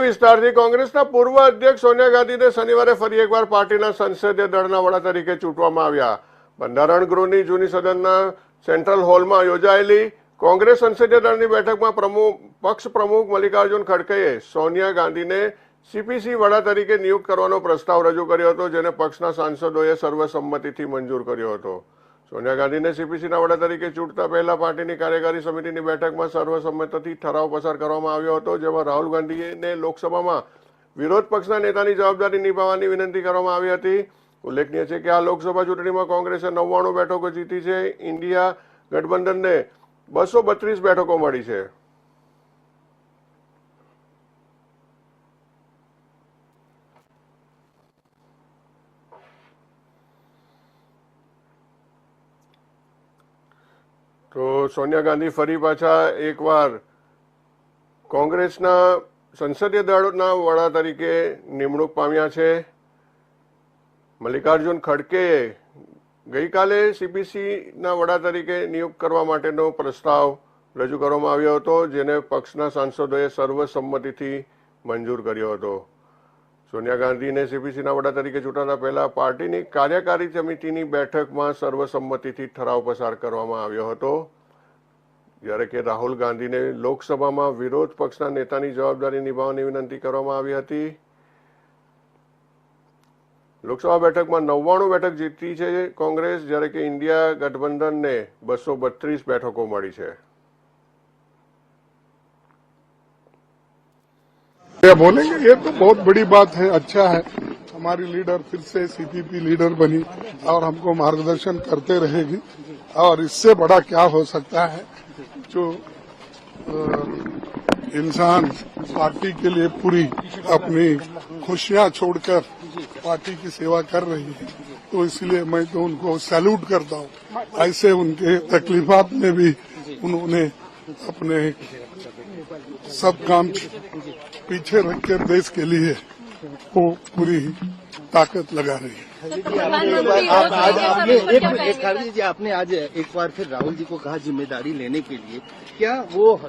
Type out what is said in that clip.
વિસ્તારથી કોંગ્રેસના પૂર્વ અધ્યક્ષ સોનિયા ગાંધીને શનિવારે ફરી એકવાર પાર્ટીના સંસદીય દળના વડા તરીકે ચૂંટવામાં આવ્યા. બંધારણ ગૃહની જૂની સદનના સેન્ટ્રલ હોલમાં યોજાયેલી કોંગ્રેસ સંસદીય દળની બેઠકમાં પ્રમુખ પક્ષ પ્રમુખ મલ્લિકાર્જુન ખડગેએ સોનિયા ગાંધીને સીપીસી વડા તરીકે નિયુક્ત કરવાનો પ્રસ્તાવ રજૂ કર્યો હતો, જેને પક્ષના સાંસદોએ સર્વસંમતિથી મંજૂર કર્યો હતો. સોનિયા ગાંધીને સીપીસીના વડા તરીકે ચૂંટતા પહેલા પાર્ટીની કાર્યકારી સમિતિની બેઠકમાં સર્વસંમતિથી ઠરાવ પસાર કરવામાં આવ્યો હતો, જેમાં રાહુલ ગાંધીને લોકસભામાં વિરોધ પક્ષના નેતાની જવાબદારી નિભાવવાની વિનંતી કરવામાં આવી હતી. ઉલ્લેખનીય છે કે આ લોકસભા ચૂંટણીમાં કોંગ્રેસે નવ્વાણું બેઠકો જીતી છે. ઇન્ડિયા ગઠબંધનને બસો બત્રીસ બેઠકો મળી છે. તો સોનિયા ગાંધી ફરી પાછા એકવાર કોંગ્રેસના સંસદીય દળના વડા તરીકે નિમણૂક પામ્યા છે. મલ્લિકાર્જુન ખડગેએ ગઈકાલે સીપીસીના વડા તરીકે નિયુક્ત કરવા માટેનો પ્રસ્તાવ રજૂ કરવામાં આવ્યો હતો, જેને પક્ષના સાંસદોએ સર્વસંમતિથી મંજૂર કર્યો હતો. સોનિયા ગાંધીને સીપીસીના વડા તરીકે ચૂંટાતા પહેલા પાર્ટીની કાર્યકારી સમિતિની બેઠકમાં સર્વસંમતિથી ઠરાવ પસાર કરવામાં આવ્યો હતો. જ્યારે કે રાહુલ ગાંધીને લોકસભામાં વિરોધ પક્ષના નેતાની જવાબદારી નિભાવવાની વિનંતી કરવામાં આવી હતી. લોકસભા બેઠકમાં નવ્વાણું બેઠક જીતી છે કોંગ્રેસ, જ્યારે કે ઇન્ડિયા ગઠબંધનને બસો બત્રીસ બેઠકો મળી છે. बोलेंगे? ये तो बहुत बड़ी बात है अच्छा है। हमारी लीडर फिर से सीपीपी लीडर बनी और हमको मार्गदर्शन करते रहेगी। और इससे बड़ा क्या हो सकता है? जो इंसान पार्टी के लिए पूरी अपनी खुशियाँ छोड़कर पार्टी की सेवा कर रही है तो इसलिए मैं तो उनको सैल्यूट करता हूँ। ऐसे उनके तकलीफात में भी उन्होंने अपने सब काम पीछे रख कर देश के लिए वो पूरी ताकत लगा रही है। आप आज आपने एक एक खाली जी आपने आज एक बार फिर राहुल जी को कहा ज़िम्मेदारी लेने के लिए। क्या वो